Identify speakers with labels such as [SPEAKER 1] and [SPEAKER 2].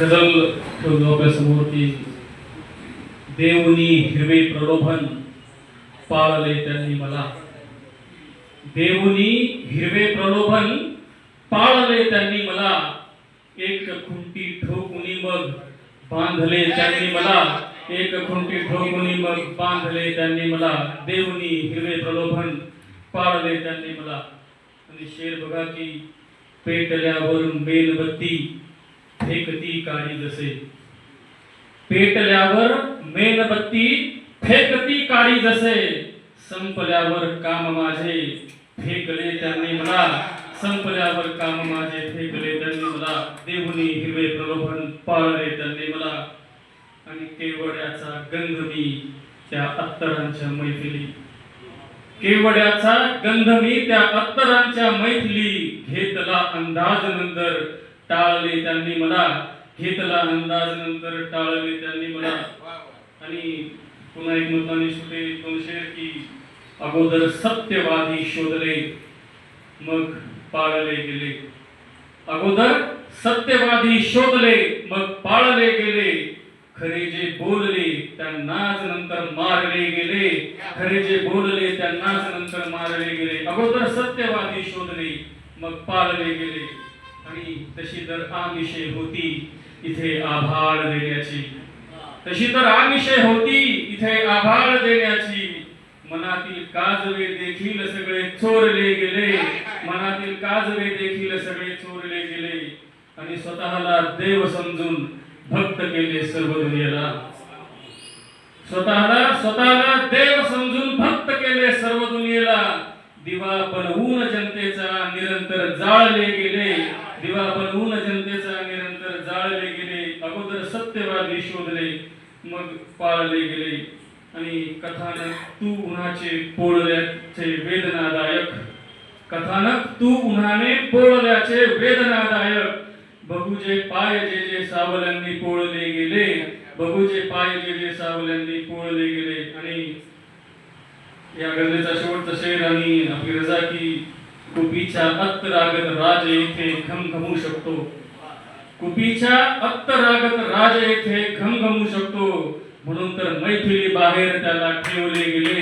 [SPEAKER 1] गझल ठेवलो आपल्यासमोर की देवनी हिरवे प्रलोभन पाळले त्यांनी मला. देवनी हिरवे प्रलोभन पाळले त्यांनी मला. एक खुंटी ठोकुनी मग बांधले त्यांनी मला. एक खुंटी ठोकुनी मग बांधले त्यांनी मला. देवनी हिरवे प्रलोभन पाळले त्यांनी मला. आणि शेर बघा की पेटल्यावर फेकती काळी जसे. पेटल्यावर मेणबत्ती फेकती काळी जसे. संपल्यावर काम माझे फेकले त्यांनी मला. संपल्यावर काम माझे फेकले त्यांनी मला. देवनी हिरवे प्रलोभन पाळले त्यांनी मला. आणि केवड्याचा गंध मी त्या अत्तरांच्या मैथिली केवड्याचा गंध मी त्या अत्तरांच्या मैथिली घेतला अंदाज नंतर टाळले त्यांनी मला. घेतला अंदाज नंतर टाळले त्यांनी मला. आणि पुन्हा एक मताने सुटे दोनशे की अगोदर सत्यवादी शोधले मग पाळले गेले. अगोदर सत्यवादी शोधले मग पाळले गेले. खरे जे बोलले त्यांनाच नंतर मारले गेले. खरे जे बोलले त्यांनाच नंतर मारले गेले. अगोदर सत्यवादी शोधले मग पाळले गेले. आणि तशी तर आमिषे होती इथे आभाळ देण्याची. तशी तर आमिषे होती इथे आभाळ देण्याची. मनातील काजवे देखील सगळे चोरले गेले. मनातील काजवे देखील सगळे चोरले गेले. आणि स्वतःला देव समजून भक्त केले सर्व दुनियेला. स्वतःला स्वतःला देव समजून भक्त केले सर्व दुनियेला. दिवा बनवून जनतेचा निरंतर जाळले गेले. तेव्हा आपण बनवून जनतेचा निरंतर जाळले गेले अगोदर सत्यवादी शोधले मग पाळले गेले. आणि कथानक तू उन्हाचे पोळल्याचे वेदनादायक. कथानक तू उन्हाने पोळल्याचे वेदनादायक. बघूजे पाय जे जे सावल्यांनी पोळले गेले बघूजे पाय जे जे सावल्यांनी पोळले गेले. आणि या गझलेचा शेवटचा शेर आणि आपली रजा की कुपीच्या अत्तरागत राज येथे घमघमू शकतो. कुपीच्या अत्तरागत राज येथे घमघमू शकतो. म्हणून तर मैथिली बाहेर त्याला ठेवले गेले.